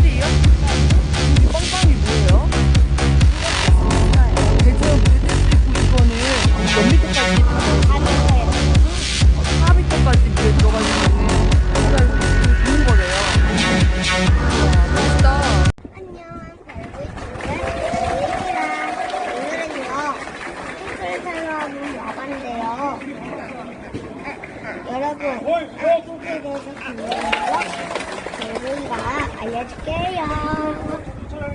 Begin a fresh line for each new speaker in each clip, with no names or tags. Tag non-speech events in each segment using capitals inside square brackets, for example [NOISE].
Deal. 뭐?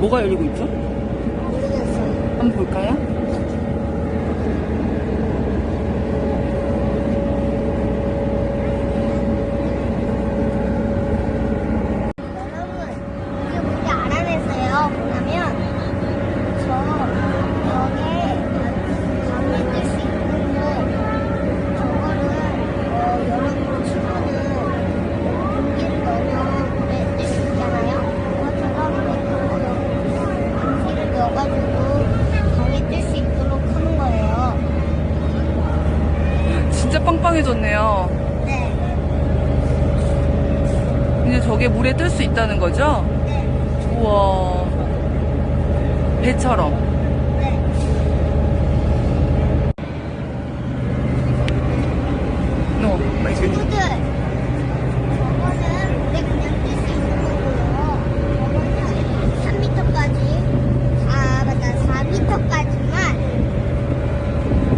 뭐가
열리고 있죠?
모르겠어요.
한번 볼까요?
여러분, 이게 뭔지 알아냈어요. 뭐냐면, 저, 여기에 밤에 뜰 수 있는 거, 저거를, 어, 여러분 치면은, 공기를 넣으면 물에 뜰 수 있잖아요. 그것처럼 이렇게 공기를 넣어가지고, 방에 뜰 수 있도록 하는 거예요.
진짜 빵빵해졌네요.
네,
이제 저게 물에 뜰 수 있다는 거죠?
네,
우와. 배처럼. 어,
친구들, 저거는 물에 그냥 뜰수 있는 거고요. 저거는 3m까지, 아, 맞다, 4m까지만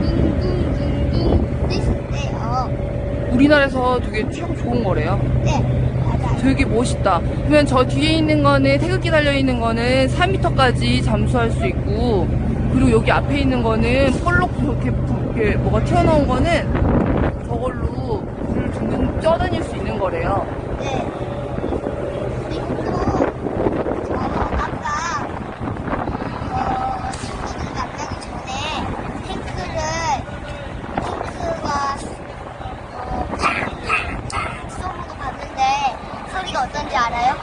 둥둥둥둥 뜰수 있대요.
우리나라에서 되게 최고 좋은 거래요.
네.
되게 멋있다. 그러면 저 뒤에 있는 거는 태극기 달려 있는 거는 4m까지 잠수할 수 있고 그리고 여기 앞에 있는 거는 저렇게 부- 이렇게 뭐가 튀어나온 거는 저걸로 물을 둥둥 떠다닐 수 있는 거래요.
네. 그리고 또, 저 아까, 어, 친구들 만나기 전에 탱크를, 탱크가, 어, 팍팍팍 쏘는 거 봤는데, 소리가 어떤지 알아요?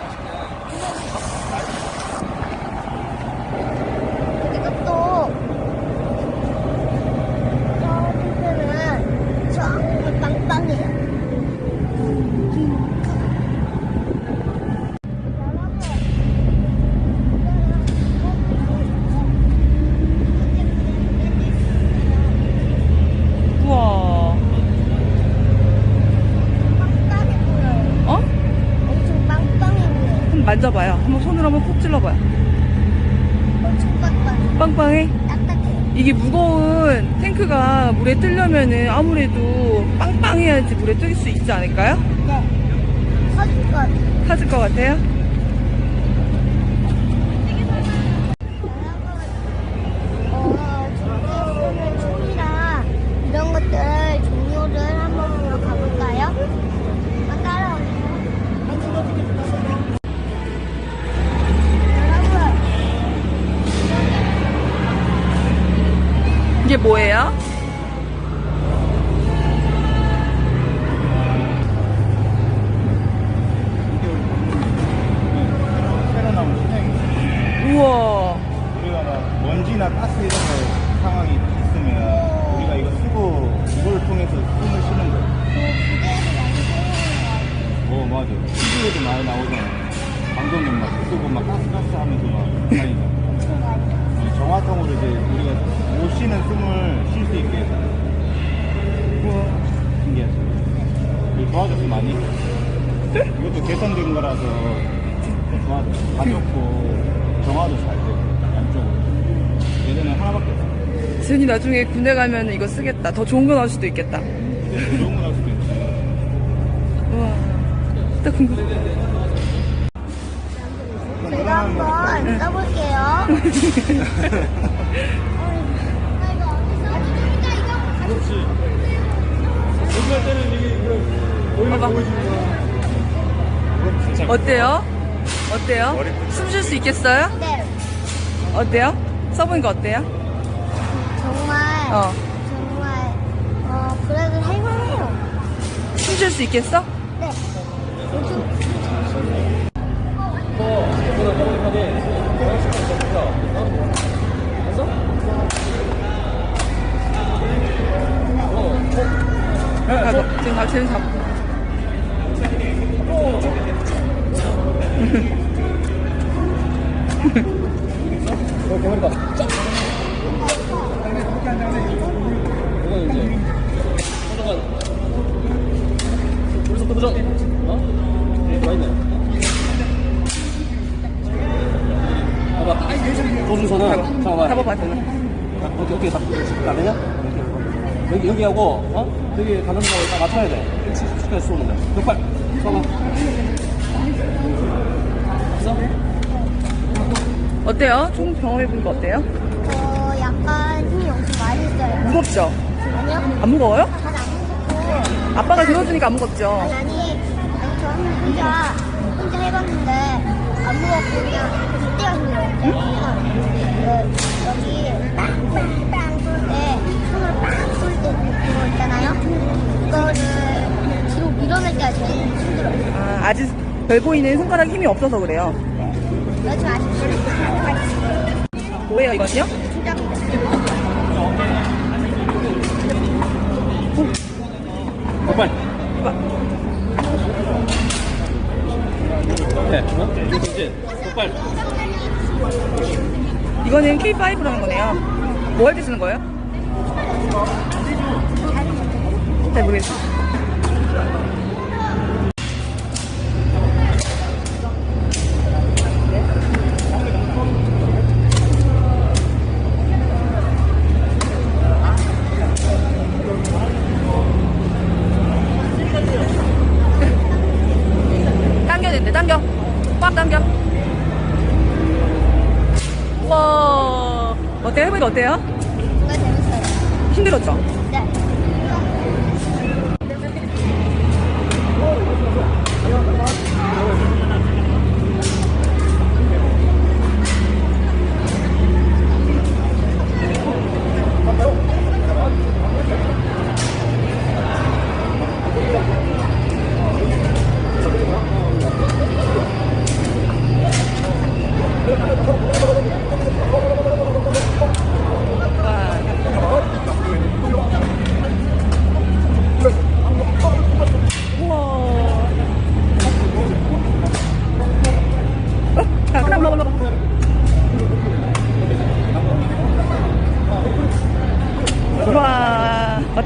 그리고 또, 저 탱크는 정말 빵빵해요.
우와.
빵빵해 보여요.
어?
엄청 빵빵해 보여요.
한번 만져봐요. 한번 손으로 한번 콕 찔러봐요.
엄청 빵빵해.
빵빵해?
딱딱해요.
이게 무거운 탱크가 물에 뜨려면은 아무래도 빵빵해야지 물에 뜰 수 있지 않을까요?
네. 터질 것 같아요.
터질 것 같아요?
어, 저기 쓰는 총이랑 이런 것들 종류를 한번 보러 가볼까요? 한번 따라오세요. 여러분,
이게 뭐예요?
새로 나온 신형이
우와.
우리가 막 먼지나 가스 이런 거 상황이 있으면 우리가 이거 쓰고 이걸 통해서 숨을 쉬는 거야. 어 맞아. TV에도 많이 나오잖아. 방송국 막 쓰고 막 가스 가스 하면서 막 다니잖아. 이 정화통으로 이제 우리가 못 쉬는 숨을 쉴 수 있게 해서. 우와 신기하죠. 이거 도와줬어 많이. 이것도 개선된 거라서 좋아져. 가볍고 정화도 잘 되고 양쪽으로. 예전에 하나밖에 없어.
지은이 나중에 군대 가면 이거 쓰겠다. 더 좋은 거 나올 수도 있겠다.
근데 더 좋은 거할 수도 있지.
우와. 진짜 궁금해.
제가 한번 써볼게요. [LAUGHS]
어때요? 어때요? 숨 쉴 수 있겠어요?
네.
어때요? 써보니까 어때요?
정말
어.
정말 어 그래도 할만해요.
숨 쉴 수 있겠어?
네. 요즘
가고 지금 가 지금 잡고
어? 도중선은 잠깐만
되나?
어떻게 어떻게 잡안 되냐? 여기 여기 하고 어? 여기 가는 거다 맞춰야 돼 일치 수까지 쏘는 데 격발 쏘봐 됐어?
어때요? 총 경험해 보니까 어때요?
어 약간 힘이 엄청 많이 써요.
무겁죠?
아니요?
안 무거워요?
잘 안 무섭고
아빠가 들어주니까 안 무겁죠?
아니 아니 아니 저 혼자 혼자 해봤는데 안 무겁고 그냥 그때가 힘들어요. 그 여기 빵빵 쏠때 손을 빵쏠때 그거 있잖아요. 그거를 뒤로 밀어낼 때가 제일 힘들어요.
아, 아직 별 보이는 손가락 힘이 없어서 그래요. 뭐예요 이것이요?
격발 네 어?
이거는 K5라는 거네요. 뭐 할 때 쓰는 거예요? 잘 모르겠어요. 어때요? 해보니까 어때요?
정말 재밌어요.
힘들었죠?
네.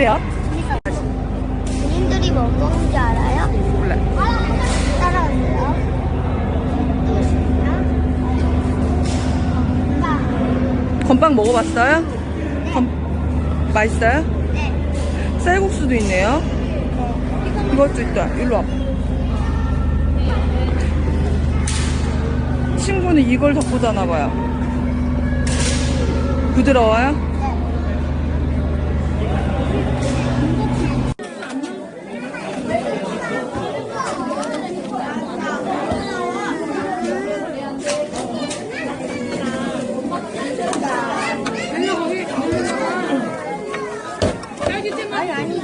어때요?
본인들이 뭐 먹는지 알아요?
몰라
따라오세요.
건빵 먹어봤어요? 건... 맛있어요?
네.
쌀국수도 있네요 이것도 있다 일로 와 친구는 이걸 덮고 자나봐요 부드러워요?
네. 아니 아니.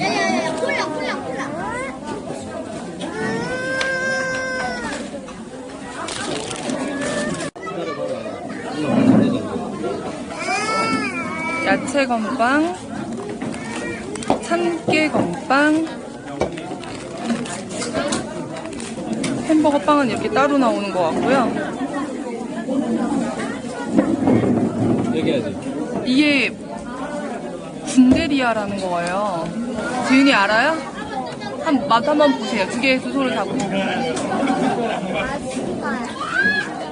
야야야 콜라 콜라 콜라.
야채 건빵, 참깨 건빵, 햄버거 빵은 이렇게 따로 나오는 것 같고요.
얘기해야지
이게 군데리아라는 거예요. 지은이 알아요? 한, 맛 한번 보세요. 두 개의 두 손을 잡고.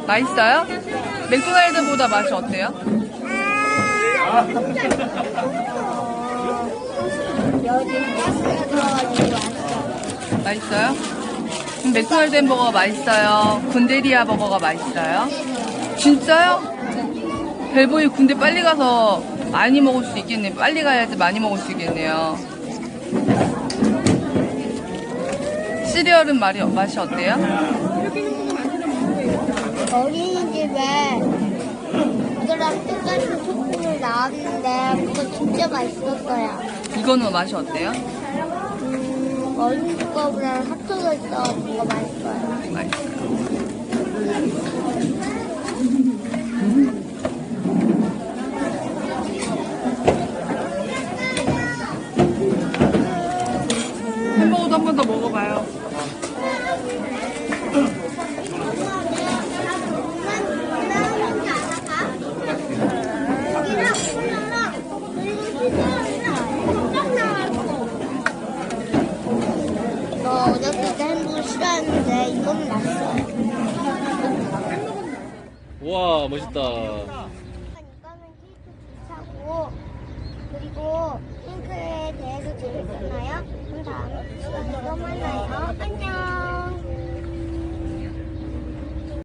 맛있어요? 맥도날드보다 맛이 어때요? 맛있어요? 그럼 맥도날드 햄버거가 맛있어요? 군데리아 버거가 맛있어요? 진짜요? 벨보이 군대 빨리 가서 많이 먹을 수 있겠네. 빨리 가야지 많이 먹을 수 있겠네요. 시리얼은 말이, 맛이 어때요?
어린이집에 이거랑 똑같은 소품을 나왔는데 그거 진짜 맛있었어요.
이거는 맛이 어때요?
음, 어린이집 거보다 뭔가 맛있어요.
맛있어요. 햄버거도 한 번 더 먹어봐요.
너 때 햄버거 싫어했는데 이거는 맛있어요.
우와, 멋있다.
이거는 케이크 주차고 그리고 핑크에 대해서 재밌었나요? 그럼 다음 시간에 또 만나요. 안녕.